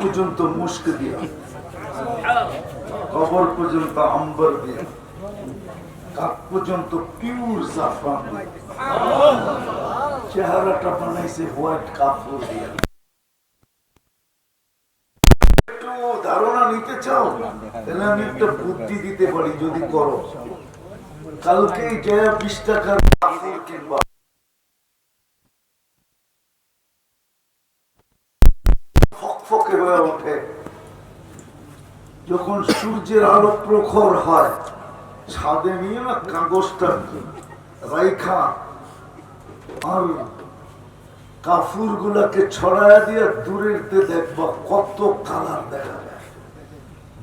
পর্যন্ত মুস্ক দিয়া, কবর পর্যন্ত আম্বর দিয়া, কাক পর্যন্ত পিউর চেহারাটা বানাইছে হোয়াইট কাপড় দিয়া। একটু ধারণা নিতে চাও? তাহলে আমি একটা বুদ্ধি দিতে পারি যদি করো। কালকেই যে বিশ টাকার কিনবা। ফকফকে হয়ে ওঠে। যখন সূর্যের আলো প্রখর হয়, ছাদে নিয়ে না কাগজটা রাইখা আর কাফুর গুলাকে ছড়ায় দিয়ে দূরের দেখবা কত কালার দেখা যায়।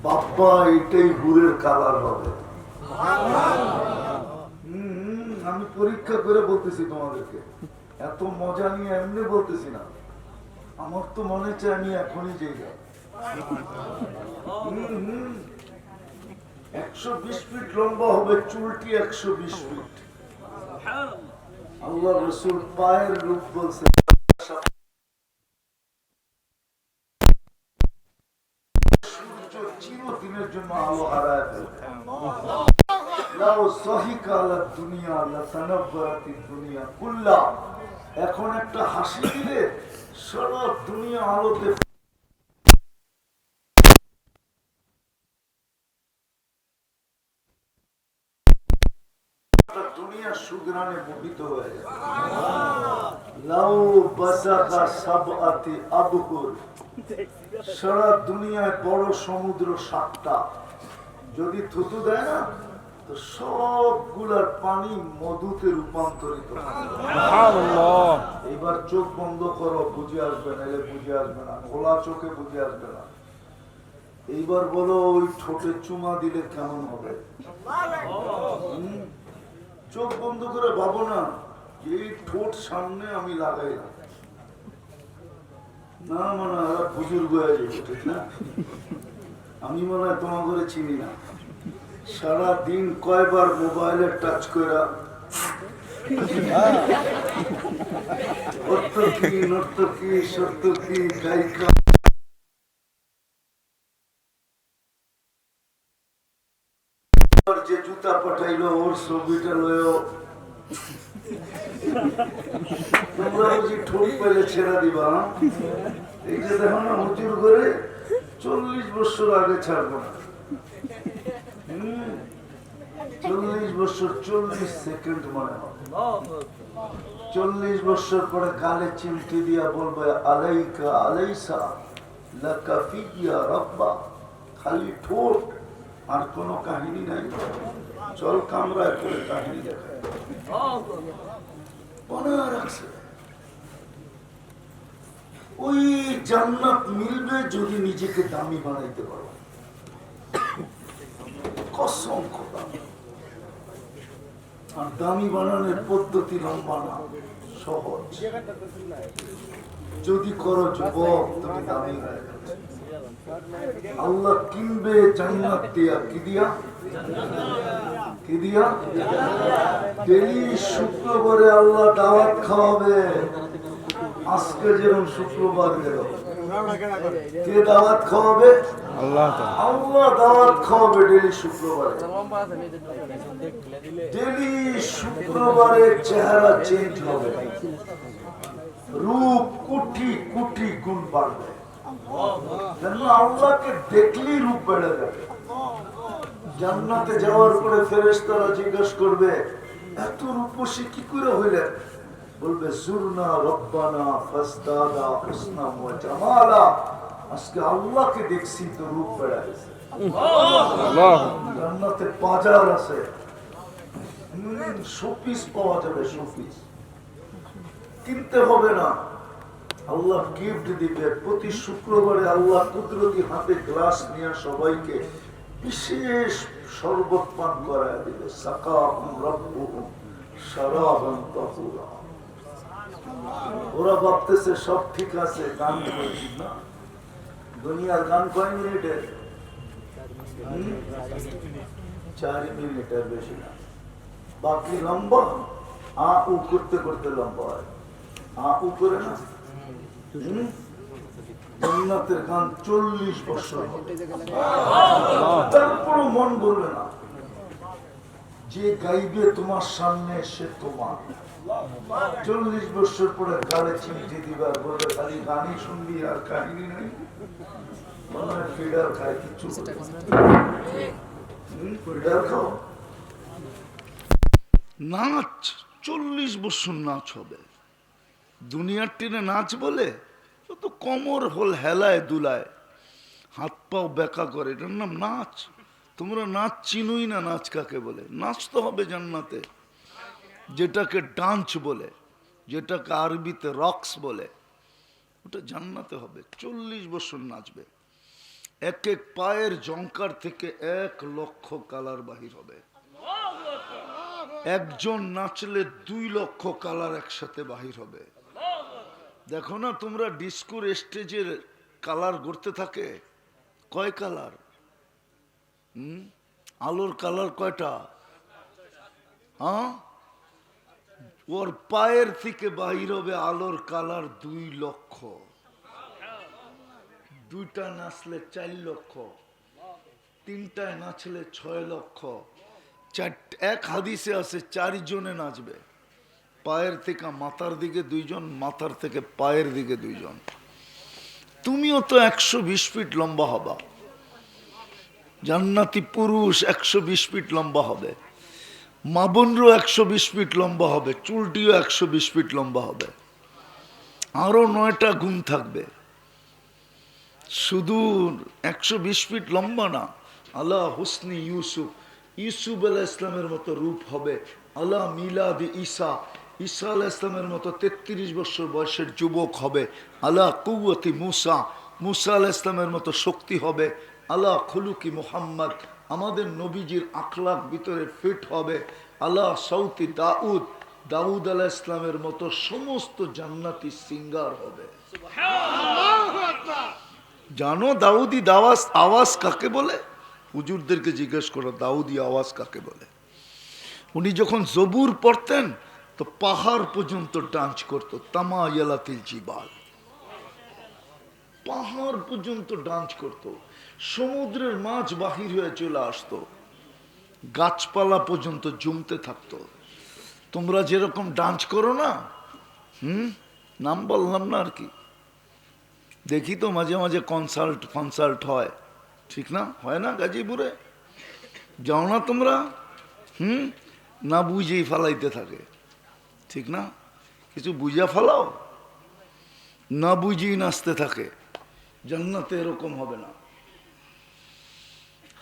বাপ্পা এটাই হুরের কালার হবে। আমি পরীক্ষা করে বলতেছি তোমাদেরকে। এত মজা নিয়ে এমনি বলতেছি না। আমার তো মনে হচ্ছে আমি এখনই যাই একশো বিশ ফিট লম্বা হবে, চুলটি একশো বিশ ফিট। আল্লাহ রসুল পায়ের রূপ বলছে চিরদিনের জন্য আলো হারায় এখন একটা হাসি দিলে দুনিয়া আলোতে দুনিয়া সুগ্রানে মোহিত হয়ে যায় লাউ বাসাকা সাবআতি আবহুর সারা দুনিয়ায় বড় সমুদ্র সাতটা। যদি থুতু দেয় না তো সবগুলার পানি মধুতে রূপান্তরিত। এইবার চোখ বন্ধ করো বুঝে আসবে না এলে বুঝে আসবে না খোলা চোখে বুঝে আসবে না। এইবার বলো ওই ঠোঁটে চুমা দিলে কেমন হবে? চোখ বন্ধ করে ভাবো না যে এই ঠোঁট সামনে আমি লাগাই না মানে বুজুর্গ হয়ে যাবে ঠিক না? আমি মনে হয় তোমার করে চিনি না। সারা দিন কয়বার মোবাইলে টাচ করে গায়িকা যে জুতা পাঠাইলো ওর ছবিটা লয়েও তোমরা বুঝি ঠোঁট পেলে ছেড়া দিবা হ্যাঁ? এই যে দেখো না হুজুর করে চল্লিশ বছর আগে ছাড়বো না। চল্লিশ বছর, চল্লিশ সেকেন্ড মনে হয়। চল্লিশ বছর পরে কালে চিমটি দিয়া বলবে, আলাইকা, আলাইসা, লাকা ফিয়া রব্বা। খালি ঠোঁট, আর কোনো কাহিনী নাই। চল কামরা করে কাহিনী দেখায় মনে রাখছে ওই জান্নাত মিলবে যদি নিজেকে দামি বানাইতে পারো। কসম আর দামি বানানোর পদ্ধতি লম্বা না, সহজ। যদি করো যুবক, তুমি দামি আল্লাহ কিনবে জান্নাত দিয়া কি দিয়া? কি দিয়া? ডেলি শুক্রবারে আল্লাহ দাওয়াত খাওয়াবে। আজকে যেরকম শুক্রবার গেল। কে দাওয়াত খাওয়াবে? আল্লাহ আল্লাহ দাওয়াত খাওয়াবে ডেলি শুক্রবারে। ডেলি শুক্রবারে চেহারা চেঞ্জ হবে। রূপ কোটি কোটি গুণ বাড়বে। আল্লাহকে দেখলেই রূপ বেড়ে যাবে। জান্নাতে যাওয়ার পরে ফেরেশতারা জিজ্ঞেস করবে এত রূপসী কি করে হইলেন? বলবে সুরনা রব্বানা ফাসদাদা হুসনা ওয়া জামালা আজকে আল্লাহকে দেখছি তো রূপ বেড়ে গেছে আল্লাহ জান্নাতে বাজার আছে। শোপিস পাওয়া যাবে শোপিস। কিনতে হবে না। আল্লাহ গিফট দিবে। প্রতি শুক্রবারে আল্লাহ কুদরতি হাতে গ্লাস নিয়ে সবাইকে বিশেষ শরবত পান করায় দিবে। সাকাহুম রব্বুহুম শারাবান তাহুরা ওরা ভাবতেছে সব ঠিক আছে, গান করেছি না। দুনিয়ার গান কয় মিনিটের? চার মিনিটের বেশি না। বাকি লম্বা? আ, উ করতে করতে লম্বা হয়। আ, উ করে না? জান্নাতের গান চল্লিশ বছর। তারপরও মন বলবে না। যে গাইবে তোমার সামনে সে তোমার। চল্লিশ বছর পরে গালে চিমটি দিবার বলবে খালি গানই শুনবি আর কাহিনী নাই। ফিডার খায় ফিডার খাও। নাচ চল্লিশ বছর নাচ হবে। দুনিয়ার টেনে নাচ বলে তো কমর হল হেলায় দুলায় হাত পাও বেকা করে এটার নাম নাচ। তোমরা নাচ চিনুই না নাচ কাকে বলে? নাচ তো হবে জান্নাতে। যেটাকে ডান্স বলে, যেটাকে আরবিতে রক্স বলে, ওটা জান্নাতে হবে। চল্লিশ বছর নাচবে। এক এক পায়ের জঙ্কার থেকে এক লক্ষ কালার বাহির হবে। একজন নাচলে দুই লক্ষ কালার একসাথে বাহির হবে। দেখো না, তোমরা ডিস্কোর স্টেজের কালার করতে থাকে? কয় কালার? হুম? আলোর কালার কয়টা? হ্যাঁ? ওর পায়ের থেকে বাহির হবে আলোর কালার দুই লক্ষ। দুইটা নাচলে চার লক্ষ, তিনটায় নাচলে ছয় লক্ষ। এক হাদিসে আছে, চারজনে নাচবে। পায়ের থেকে মাথার দিকে দুইজন, মাথার থেকে পায়ের দিকে দুইজন। তুমিও তো একশো বিশ ফিট লম্বা হবা। জান্নাতি পুরুষ একশো বিশ ফিট লম্বা হবে। মা বোনরও একশো বিশ ফিট লম্বা হবে, চুলটিও একশো বিশ ফিট লম্বা হবে। আরও নয়টা গুণ থাকবে। শুধু একশো বিশ ফিট লম্বা না, আল্লাহ হুসনি ইউসুফ ইউসুফ আলাহ ইসলামের মতো রূপ হবে। আল্লাহ মিলাদ ঈসা ঈসা আলাহ ইসলামের মতো তেত্রিশ বছর বয়সের যুবক হবে। আল্লাহ কুয়তি মুসা মুসা আলাহ ইসলামের মতো শক্তি হবে। আল্লাহ খুলুকি মুহাম্মদ আমাদের নবীজির আখলাক ভিতরে ফিট হবে। আল্লাহ সৌতি দাউদ দাউদ আলাহ ইসলামের মতো সমস্ত জান্নাতি সিঙ্গার হবে। জানো দাউদি দাওয়াজ আওয়াজ কাকে বলে? হুজুরদেরকে জিজ্ঞেস করো দাউদি আওয়াজ কাকে বলে? উনি যখন জবুর পড়তেন তো পাহাড় পর্যন্ত ডান্স করতো তামা ইয়ালাতিল জিবাল। পাহাড় পর্যন্ত ডান্স করতো। সমুদ্রের মাছ বাহির হয়ে চলে আসতো। গাছপালা পর্যন্ত জমতে থাকতো। তোমরা যেরকম ডান্স করো না, হুম? নাম বললাম না আর কি। দেখি তো মাঝে মাঝে কনসার্ট ফনসার্ট হয়। ঠিক না? হয় না গাজীপুরে? যাও না তোমরা, হুম? না বুঝেই ফালাইতে থাকে। ঠিক না? কিছু বুঝা ফালাও? না বুঝেই নাচতে থাকে। জান্নাতে এরকম হবে না।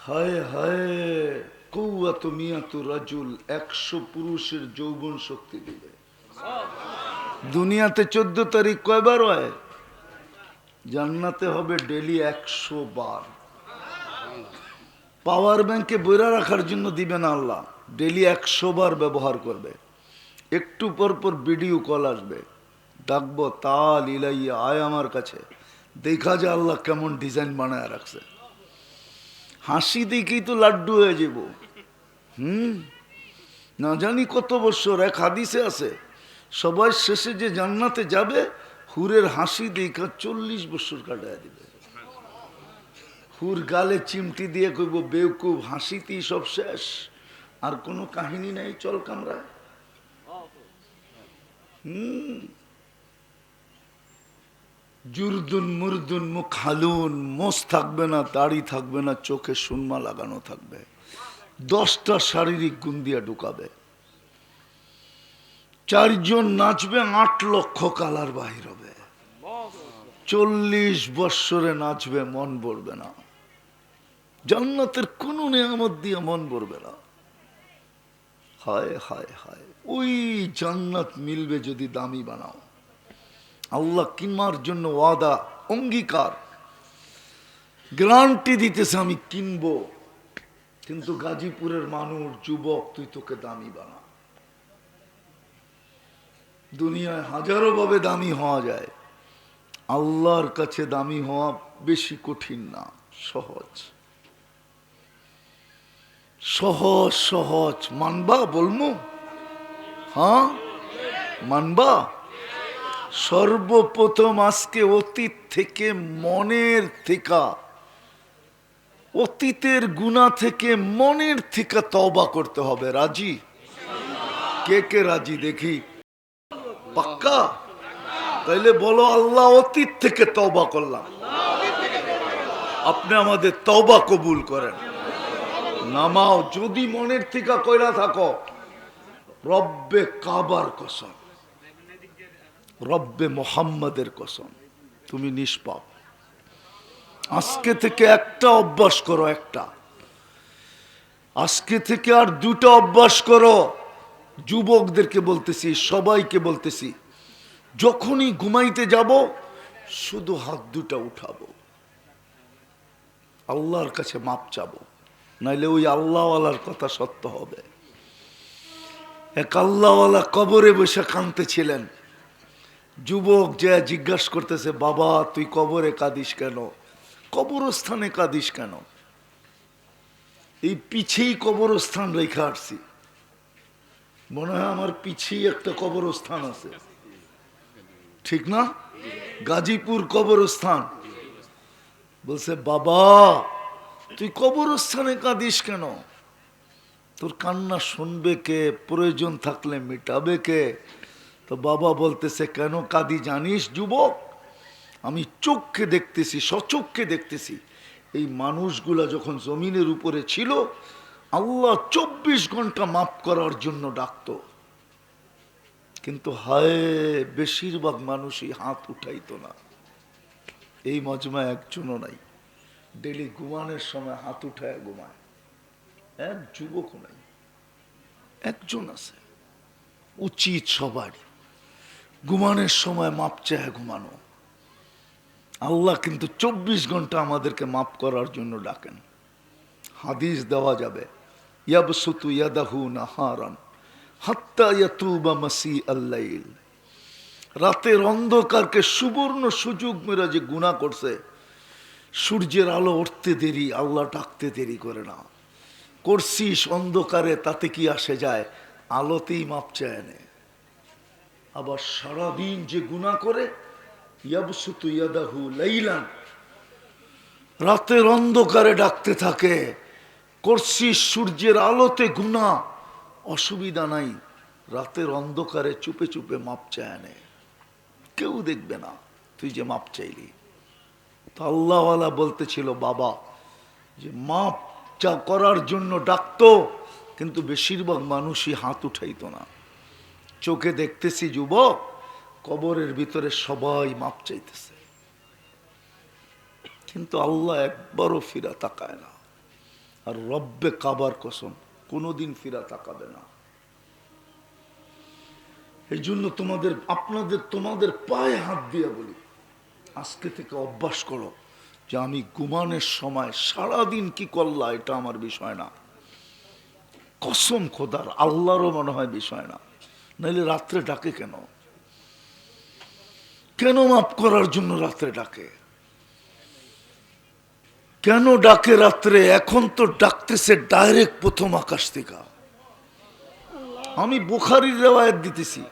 হায় হায়, কৌয়াত মিয়াতু রাজুল, একশো পুরুষের যৌবন শক্তি দিবে দুনিয়াতে চোদ্দ তারিখ কয়বার হয়? জান্নাতে হবে ডেলি একশো বার। পাওয়ার ব্যাংকে বইরা রাখার জন্য দিবে না আল্লাহ, ডেলি একশো বার ব্যবহার করবে। একটু পর পর ভিডিও কল আসবে। ডাকবো, তাল ইলাইয়া, আয় আমার কাছে। দেখা যায় আল্লাহ কেমন ডিজাইন বানায় রাখছে। হাসি দেখেই তো লাড্ডু হয়ে যাব। হুম? না জানি কত বছর, এক হাদিসে আছে সবাই শেষে যে জান্নাতে যাবে, হুরের হাসি দেখা চল্লিশ বছর কাটায় দিবে। হুর গালে চিমটি দিয়ে কইব, বেউকুব, হাসিতেই সব শেষ, আর কোনো কাহিনী নাই, চল কামরায়। হুম? জুরদুন মুরদুন মুখ হালুন মোষ থাকবে না, দাড়ি থাকবে না, চোখে সুনমা লাগানো থাকবে। দশটা শারীরিক গুণ দিয়া ঢুকাবে। চারজন নাচবে, আট লক্ষ কালার বাহির হবে। চল্লিশ বৎসরে নাচবে, মন ভরবে না। জান্নাতের কোন নিয়ামত দিয়ে মন ভরবে না। হায় হায় হায়। ওই জান্নাত মিলবে যদি দামি বানাও। আল্লাহ কিনবার জন্য ওয়াদা, অঙ্গীকার। গ্যারান্টি দিতেছে, আমি কিনবো। কিন্তু গাজীপুরের মানুষ, যুবক, তুই তোকে দামি বানা। দুনিয়ায় হাজারো ভাবে দামি হওয়া যায়। আল্লাহর কাছে দামি হওয়া বেশি কঠিন না, সহজ। সহজ সহজ। মানবা বলমু? হ্যাঁ? মানবা? সর্বপ্রথম আজকে অতীত থেকে মনের থেকে। অতীতের গুণা থেকে মনের থেকে তবা করতে হবে, রাজি? কে কে রাজি দেখি? পাক্কা? তাইলে বলো, আল্লাহ অতীত থেকে তবা করলাম। আপনি আমাদের তবা কবুল করেন। নামাও, যদি মনের থেকে কইরা থাকো, রব্বে কাবার কসম। রব্বে মোহাম্মদের কসম, তুমি নিষ্পাপ। আজকে থেকে একটা অভ্যাস করো একটা। আজকে থেকে আর দুটো অভ্যাস করো। যুবকদেরকে বলতেছি, সবাইকে বলতেছি, যখনই ঘুমাইতে যাব, শুধু হাত দুটা উঠাবো। আল্লাহর কাছে মাপ চাবো, নাইলে ওই আল্লাহওয়ালার কথা সত্য হবে। এক আল্লাহওয়ালা কবরে বসে কাঁদতেছিলেন। যুবক যে জিজ্ঞাসা করতেছে, বাবা, তুই কবরে কাঁদিস কেন? কবরস্থানে কাঁদিস কেন? এই পিছেই কবরস্থান রেখে আসছি। মনে হয় আমার পিছেই একটা কবরস্থান আছে। ঠিক না? গাজীপুর কবরস্থান। বলছে, বাবা, তুই কবরস্থানে কাঁদিস কেন? তোর কান্না শুনবে কে? প্রয়োজন থাকলে মেটাবে কে? তো বাবা বলতেছে, কেন কাঁদি জানিস, যুবক? আমি চোখকে দেখতেছি সচক্ষে দেখতেছি। এই মানুষগুলা যখন জমিনের উপরে ছিল, আল্লাহ চব্বিশ ঘণ্টা মাফ করার জন্য ডাকত। কিন্তু হায়, বেশিরভাগ মানুষই হাত উঠাইতো না। এই মজমা একজনও নাই। ডেলি ঘুমানোর সময় হাত উঠায় ঘুমায়। এক যুবকও নাই, একজন আছে, উচিত সবার ঘুমানোর সময় মাপ চায় ঘুমানো। আল্লাহ কিন্তু চব্বিশ ঘণ্টা আমাদেরকে মাপ করার জন্য ডাকেন। হাদিস দেওয়া যাবে, ইয়াবসুতু ইয়াদাহু হাত্তা মাসি রাতের অন্ধকারকে সুবর্ণ সুযোগ মেরা যে গুণা করছে, সূর্যের আলো উঠতে দেরি, আল্লাহ ডাকতে দেরি করে না। করছিস অন্ধকারে, তাতে কি আসে যায়? আলোতেই মাপ চায় নে। আবার সারাদিন যে গুণা করে রাতের অন্ধকারে ডাকতে থাকে করছি সূর্যের আলোতে গুণা অসুবিধা নাই, রাতের অন্ধকারে চুপে চুপে মাপ চায় নে। কেউ দেখবে না, তুই যে মাপ চাইলি। তো আল্লাহওয়ালা বলতেছিল, বাবা, যে মাপ চা, করার জন্য ডাকতো, কিন্তু বেশিরভাগ মানুষই হাত উঠাইতো না। চোখে দেখতেছি যুবক, কবরের ভিতরে সবাই মাপ চাইতেছে। কিন্তু আল্লাহ একবারও ফিরা তাকায় না। আর রব্বে কাবার কসম, কোনোদিন ফিরা তাকাবে না। এই জন্য তোমাদের, আপনাদের, তোমাদের পায়ে হাত দিয়ে বলি, আজকে থেকে অভ্যাস করো যে আমি ঘুমানোর সময় সারাদিন কি করলা, এটা আমার বিষয় না। কসম খোদার, আল্লাহরও মনে হয় বিষয় না। নাইলে রাত্রে ডাকে কেন? কেন মাফ করার জন্য রাত্রে ডাকে? কেন ডাকে রাত্রে? এখন তো ডাকতেছে ডাইরেক্ট প্রথম আকাশ থেকে। আমি বুখারির রেওয়ায়ত দিতেছি।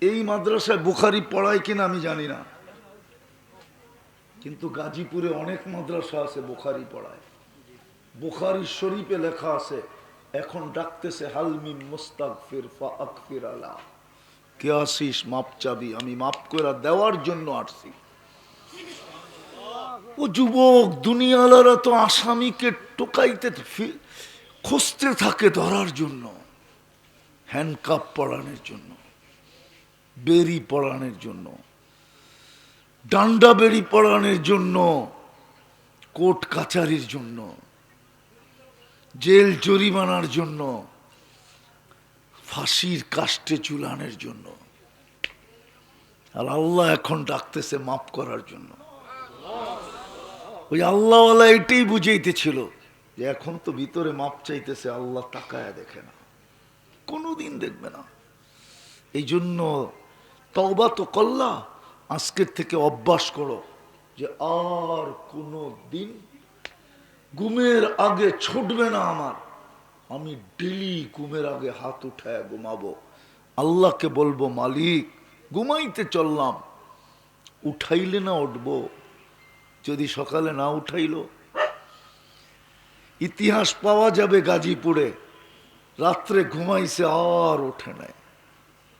এই মাদ্রাসায় বুখারি পড়ায় কিনা আমি জানি না। কিন্তু গাজীপুরে অনেক মাদ্রাসা আছে বুখারি পড়ায়। বুখারি শরীফে লেখা আছে এখন ডাকতেছে হালমি মুস্তাক ফির আকফির আলা। কে আসিস? মাপ চাবি, আমি মাপ করে দেওয়ার জন্য আসছি। ও যুবক দুনিয়ালারা তো আসামিকে টোকাইতে খুঁজতে থাকে ধরার জন্য। হ্যান্ডকাপ পড়ানোর জন্য, বেরি পড়ানোর জন্য, ডান্ডা বেরি পড়ানোর জন্য, কোর্ট কাচারির জন্য। জেল জরিমানার জন্য, ফাঁসির কাষ্টে চুলানের জন্য। আর আল্লাহ এখন ডাকতেছে মাফ করার জন্য। ওই আল্লাহওয়ালা এটাই বুঝাইতেছিল যে এখন তো ভিতরে মাপ চাইতেছে, আল্লাহ তাকায় দেখে না। কোনোদিন দেখবে না। এই জন্য তওবা তো কল্লা আজকের থেকে অভ্যাস করো যে আর কোনো দিন ঘুমের আগে ছুটবে না আমার। আমি ডেলি ঘুমের আগে হাত উঠায় ঘুমাবো। আল্লাহকে বলব, মালিক, ঘুমাইতে চললাম। উঠাইলে না উঠব? যদি সকালে না উঠাইল? ইতিহাস পাওয়া যাবে গাজীপুরে। রাত্রে ঘুমাইছে আর ওঠে নাই।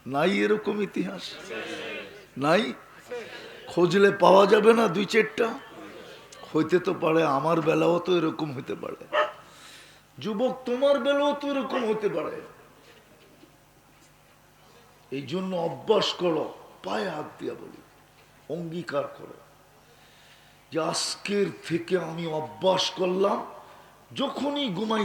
নাই এরকম ইতিহাস? নাই? খুঁজলে পাওয়া যাবে না দুই চারটা হইতে তো পারে, আমার বেলাও তো এরকম হইতে পারে। যুবক, তোমার বেলাও তো এরকম হতে পারে। এই জন্য অভ্যাস করো, পায়ে হাত দিয়া বলি, অঙ্গীকার করো। যে আজকের থেকে আমি অভ্যাস করলাম, যখনই ঘুমাই